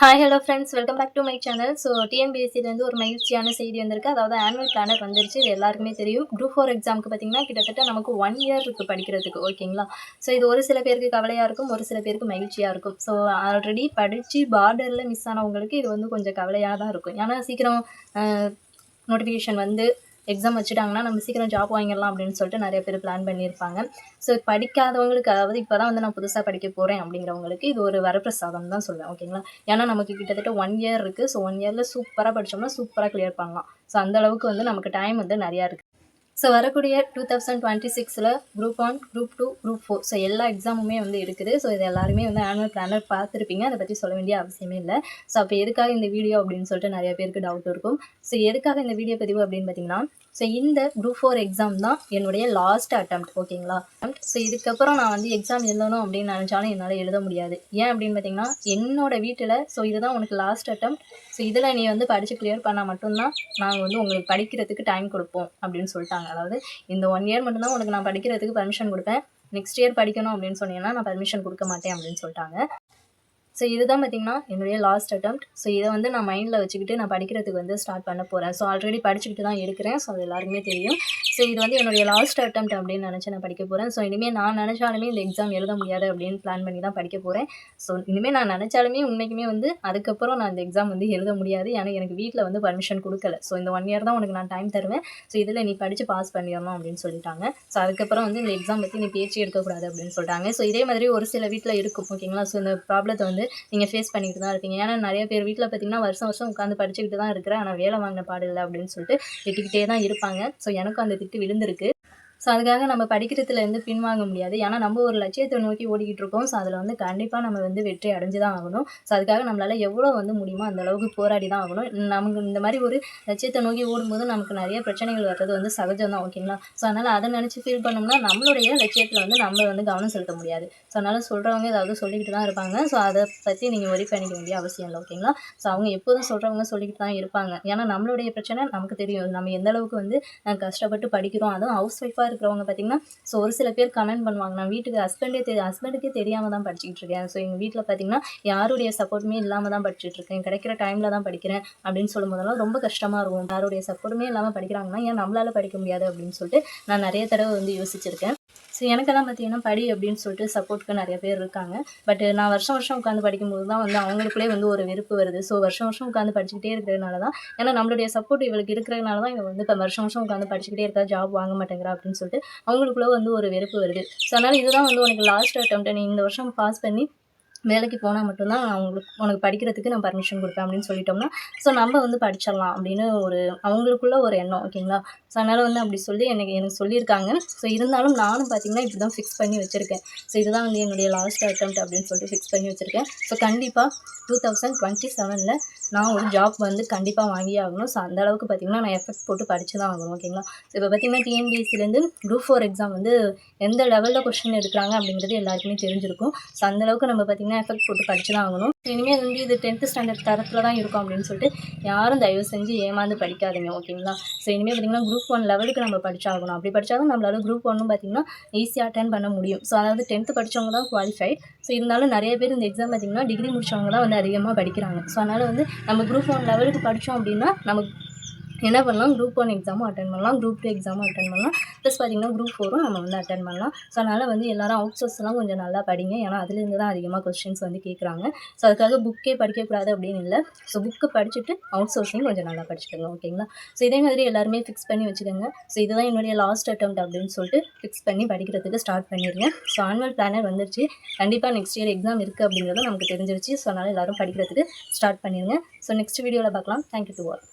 Hi hello friends welcome back to my channel so டிஎன்பிஎஸ்சிலேருந்து ஒரு மகிழ்ச்சியான செய்தி வந்திருக்கு. அதாவது ஆனுவல் பிளானர் வந்துருச்சு. இது எல்லாருக்குமே தெரியும். குரூப் ஃபோர் எக்ஸாமுக்கு பார்த்தீங்கன்னா கிட்டத்தட்ட நமக்கு ஒன் இயர் இருக்குது படிக்கிறதுக்கு. ஓகேங்களா ஸோ இது ஒரு சில பேருக்கு கவலையாக இருக்கும். ஒரு சில பேருக்கு மகிழ்ச்சியாக இருக்கும். ஸோ ஆல்ரெடி படித்து பார்டரில் மிஸ் ஆனவங்களுக்கு இது வந்து கொஞ்சம் கவலையாக தான் இருக்கும். ஏன்னா சீக்கிரம் நோட்டிஃபிகேஷன் வந்து எக்ஸாம் வச்சுட்டாங்கன்னா நம்ம சீக்கிரம் ஜாப் வாங்கிடலாம் அப்படின்னு சொல்லிட்டு நிறைய பேர் பிளான் பண்ணியிருப்பாங்க. ஸோ படிக்காதவங்களுக்கு அதாவது இப்போ தான் வந்து நான் புதுசாக படிக்க போகிறேன் அப்படிங்கிறவங்களுக்கு இது ஒரு வரப்பிரசாதம் தான் சொல்லுவேன் ஓகேங்களா ஏன்னா நமக்கு கிட்டத்தட்ட ஒன் இயர் இருக்குது ஸோ ஒன் இயரில் சூப்பராக படித்தோம்னா சூப்பராக கிளியர் பண்ணலாம். ஸோ அந்த அளவுக்கு வந்து நமக்கு டைம் வந்து நிறையா இருக்குது ஸோ வரக்கூடிய டூ தௌசண்ட் டுவெண்ட்டி சிக்ஸில் group one group two group four so எல்லா எக்ஸாமுமே வந்து இருக்குது. ஸோ இது எல்லாருமே வந்து ஆனுவல் பிளானர் பார்த்துருப்பீங்க. அதை பற்றி சொல்ல வேண்டிய அவசியமே இல்லை. ஸோ அப்போ எதுக்காக இந்த வீடியோ அப்படின்னு சொல்லிட்டு நிறைய பேருக்கு டவுட் இருக்கும். ஸோ எதுக்காக இந்த வீடியோ பதிவு அப்படின்னு பார்த்தீங்கன்னா ஸோ இந்த குரூப் ஃபோர் எக்ஸாம் தான் என்னுடைய லாஸ்ட் அட்டம்ப்ட் ஓகேங்களா? ஸோ இதுக்கப்புறம் நான் வந்து எக்ஸாம் எழுதணும் அப்படின்னு நினச்சாலும் என்னால் எழுத முடியாது. ஏன் அப்படின்னு பார்த்தீங்கன்னா என்னோட வீட்டில் ஸோ இதுதான் உனக்கு லாஸ்ட் அட்டம் ஸோ இதில் நீ வந்து படித்து கிளியர் பண்ணால் மட்டும்தான் நாங்கள் வந்து உங்களுக்கு படிக்கிறதுக்கு டைம் கொடுப்போம் அப்படின்னு சொல்லிட்டாங்க. அதாவது இந்த ஒன் இயர் மட்டும்தான் உனக்கு நான் படிக்கிறதுக்கு பர்மிஷன் கொடுப்பேன். நெக்ஸ்ட் இயர் படிக்கணும் அப்படின்னு சொன்னீங்கன்னா நான் பர்மிஷன் கொடுக்க மாட்டேன் அப்படின்னு சொல்லிட்டாங்க. ஸோ இதுதான் பார்த்தீங்கன்னா என்னுடைய லாஸ்ட் அட்டம்ப்ட் ஸோ இதை வந்து நான் மைண்டில் வச்சுக்கிட்டு நான் படிக்கிறதுக்கு வந்து ஸ்டார்ட் பண்ண போகிறேன் ஸோ ஆல்ரெடி படிச்சுக்கிட்டு தான் இருக்கிறேன். ஸோ அது எல்லாருக்குமே தெரியும். ஸோ இது வந்து என்னுடைய லாஸ்ட் அட்டம் அப்படின்னு நினச்சி நான் படிக்க போகிறேன் ஸோ இனிமேல் நான் நினச்சாலுமே இந்த எக்ஸாம் எழுத முடியாது அப்படின்னு பிளான் பண்ணி தான் படிக்க போகிறேன் ஸோ இனிமேல் நான் நினச்சாலுமே உண்மைக்குமே வந்து அதுக்கப்புறம் நான் இந்த எக்ஸாம் வந்து எழுத முடியாது. ஏன்னா எனக்கு வீட்டில் வந்து பர்மிஷன் கொடுக்கல. ஸோ இந்த ஒன் இயர் தான் உனக்கு நான் டைம் தருவேன். ஸோ இதில் நீ படித்து பாஸ் பண்ணிடணும் அப்படின்னு சொல்லிட்டாங்க. ஸோ அதுக்கப்புறம் வந்து இந்த எக்ஸாம் பற்றி நீ பேச்சு எடுக்கக்கூடாது அப்படின்னு சொல்லிட்டாங்க ஸோ இதே மாதிரி ஒரு சில வீட்டில் இருக்கும். ஓகேங்களா ஸோ இந்த ப்ராப்ளத்தை வந்து நீங்கள் ஃபேஸ் பண்ணிட்டு தான் இருப்பீங்க. ஏன்னா நிறைய பேர் வீட்டில் பார்த்தீங்கன்னா வருஷம் வருஷம் உட்காந்து படிச்சுக்கிட்டு தான் இருக்கிறேன். ஆனால் வேலை வாங்கின பாடு இல்லை அப்படின்னு சொல்லிட்டு திட்டிக்கிட்டே தான் இருப்பாங்க. ஸோ எனக்கும் அந்த விட்டு விழுந்திருக்கு. ஸோ அதுக்காக நம்ம படிக்கிறதுலேருந்து பின்வாங்க முடியாது. ஏன்னா நம்ம ஒரு லட்சியத்தை நோக்கி ஓடிக்கிட்டு இருக்கோம். ஸோ அதில் வந்து கண்டிப்பாக நம்ம வந்து வெற்றி அடைஞ்சு தான் ஆகணும். ஸோ அதுக்காக நம்மளால் எவ்வளோ வந்து முடியுமோ அந்த அளவுக்கு போராடி தான் ஆகணும். நமக்கு இந்த மாதிரி ஒரு லட்சியத்தை நோக்கி ஓடும்போது நமக்கு நிறைய பிரச்சனைகள் வர்றது வந்து சகஜம் தான் ஓகேங்களா ஸோ அதனால் அதை நினச்சி ஃபீல் பண்ணோம்னா நம்மளுடைய லட்சியத்தில் வந்து நம்ம வந்து கவனம் செலுத்த முடியாது. ஸோ அதனால் சொல்கிறவங்க ஏதாவது சொல்லிக்கிட்டு தான் இருப்பாங்க. ஸோ அதை பற்றி நீங்கள் ஒரி பண்ணிக்க வேண்டிய அவசியம் இல்லை. ஓகேங்களா ஸோ அவங்க எப்போதும் சொல்கிறவங்க சொல்லிக்கிட்டு தான் இருப்பாங்க. ஏன்னா நம்மளுடைய பிரச்சனை நமக்கு தெரியும். நம்ம எந்த அளவுக்கு வந்து கஷ்டப்பட்டு படிக்கிறோம் அதுவும் ஹவுஸ் ஒய்ஃபாக இருக்கிறவங்க பார்த்திங்கன்னா ஸோ ஒரு சில பேர் கமெண்ட் பண்ணுவாங்க. நான் வீட்டுக்கு ஹஸ்பண்டே தெரிய ஹஸ்பண்டுக்கே தெரியாமல் தான் படிச்சுட்டு இருக்கேன். ஸோ எங்கள் வீட்டில் பார்த்திங்கன்னா யாருடைய சப்போர்ட்டுமே இல்லாமல் தான் படிச்சுட்டு இருக்கேன். கிடைக்கிற டைமில் தான் படிக்கிறேன் அப்படின்னு சொல்லும் போதெல்லாம் ரொம்ப கஷ்டமாக இருக்கும். யாருடைய சப்போர்ட்டுமே இல்லாமல் படிக்கிறாங்கன்னா ஏன் நம்மளால் படிக்க முடியாது அப்படின்னு சொல்லிட்டு நான் நிறைய தடவை வந்து யோசிச்சிருக்கேன். ஸோ எனக்கெல்லாம் பார்த்தீங்கன்னா படி அப்படின்னு சொல்லிட்டு சப்போர்ட்டுக்கு நிறைய பேர் இருக்காங்க. பட் நான் வருஷம் வருஷம் உட்காந்து படிக்கும்போது தான் வந்து அவங்களுக்குள்ளே வந்து ஒரு வெறுப்பு வருது. ஸோ வருஷம் வருஷம் உட்காந்து படிச்சுக்கிட்டே இருக்கிறதுனால தான் ஏன்னா நம்மளுடைய சப்போர்ட் இவளுக்கு இருக்கிறதுனால தான் இவங்க வந்து இப்போ வருஷம் வருஷம் உட்காந்து படிச்சுக்கிட்டே இருக்கா ஜாப் வாங்க மாட்டேங்கிறா அப்படின்னு சொல்லிட்டு அவங்களுக்குள்ளே வந்து ஒரு வெறுப்பு வருது. ஸோ அதனால் இதுதான் வந்து உனக்கு லாஸ்ட் அட்டம் நீ இந்த வருஷம் பாஸ் பண்ணி வேலைக்கு போனால் மட்டும்தான் நான் உங்களுக்கு உனக்கு படிக்கிறதுக்கு நான் பர்மிஷன் கொடுப்பேன் அப்படின்னு சொல்லிட்டோம்னா ஸோ நம்ம வந்து படிச்சிடலாம் அப்படின்னு ஒரு அவங்களுக்குள்ள ஒரு எண்ணம் ஓகேங்களா ஸோ அதனால் வந்து அப்படி சொல்லி எனக்கு எனக்கு சொல்லியிருக்காங்க. ஸோ இருந்தாலும் நானும் பார்த்தீங்கன்னா இப்படி தான் ஃபிக்ஸ் பண்ணி வச்சுருக்கேன். ஸோ இதுதான் வந்து என்னுடைய லாஸ்ட் அட்டம் அப்படின்னு சொல்லிட்டு ஃபிக்ஸ் பண்ணி வச்சுருக்கேன். ஸோ கண்டிப்பாக டூ தௌசண்ட் டுவெண்ட்டி செவனில் நான் ஒரு ஜாப் வந்து கண்டிப்பாக வாங்கி ஆகணும். ஸோ அந்த அளவுக்கு பார்த்திங்கன்னா நான் எஃபெக்ட் போட்டு படித்து தான் ஆகணும் ஓகேங்களா ஸோ இப்போ பார்த்திங்கன்னா டிஎன்பிஎஸ்சிலேருந்து குரூப் ஃபோர் எக்ஸாம் வந்து எந்த லெவலில் கொஸ்டின் எடுக்கிறாங்க அப்படிங்கிறது எல்லாருக்குமே தெரிஞ்சிருக்கும். ஸோ அந்தளவுக்கு நம்ம பார்த்திங்கன்னா எஃபெக்ட் போட்டு படித்து தான் ஆகணும். இனிமேல் வந்து இது டென்த்து ஸ்டாண்டர்ட் தரத்தில் தான் இருக்கும் அப்படின்னு சொல்லிட்டு யாரும் தயவு செஞ்சு ஏமாந்து படிக்காதீங்க ஓகேங்களா? ஸோ இனிமேல் பார்த்திங்கன்னா குரூப் ஒன் லெவலுக்கு நம்ம படிச்சாகணும். அப்படி படித்தாலும் நம்மளால குரூப் ஒன்னும் பார்த்திங்கன்னா ஈஸியாக அட்டன் பண்ண முடியும். ஸோ அதாவது டென்த்து படித்தவங்க தான் குவாலிஃபைட் ஸோ இருந்தாலும் நிறைய பேர் இந்த எக்ஸாம் பார்த்திங்கன்னா டிகிரி முடித்தவங்க தான் வந்து அதிகமாக படிக்கிறாங்க. ஸோ அதனால் வந்து நம்ம குரூப் ஒன் லெவலுக்கு படித்தோம் அப்படின்னா நமக்கு என்ன பண்ணலாம்? குரூப் ஒன் எக்ஸாமும் அட்டன் பண்ணலாம். குரூப் டூ எக்ஸாமும் அட்டன் பண்ணலாம். ப்ளஸ் பார்த்திங்கன்னா குரூப் ஃபோரும் நம்ம வந்து அட்டன் பண்ணலாம். ஸோ அதனால் வந்து எல்லாரும் அவுட் சோர்ஸ்லாம் கொஞ்சம் நல்லா படிங்க. ஏன்னா அதுலேருந்து தான் அதிகமாக கொஸ்டின்ஸ் வந்து கேட்குறாங்க ஸோ அதுக்காக புக்கே படிக்கக்கூடாது அப்படின்னு இல்லை. ஸோ புக்கு படிச்சுட்டு அவுட் சோர்ஸையும் கொஞ்சம் நல்லா படிச்சுக்கோங்க. ஓகேங்களா ஸோ இதே மாதிரி எல்லாருமே ஃபிக்ஸ் பண்ணி வச்சுக்கோங்க. ஸோ இதுதான் என்னுடைய லாஸ்ட் அட்டம் அப்படின்னு சொல்லிட்டு ஃபிக்ஸ் பண்ணி படிக்கிறதுக்கு ஸ்டார்ட் பண்ணிடுங்க. ஸோ ஆனுவல் பிளானர் வந்துருச்சு. கண்டிப்பாக நெக்ஸ்ட் இயர் எக்ஸாம் இருக்குது அப்படிங்கிறது நமக்கு தெரிஞ்சிருச்சு. ஸோ அதனால் எல்லோரும் படிக்கிறதுக்கு ஸ்டார்ட் பண்ணிடுங்க. ஸோ நெக்ஸ்ட் வீடியோவில் பார்க்கலாம். Thank you to all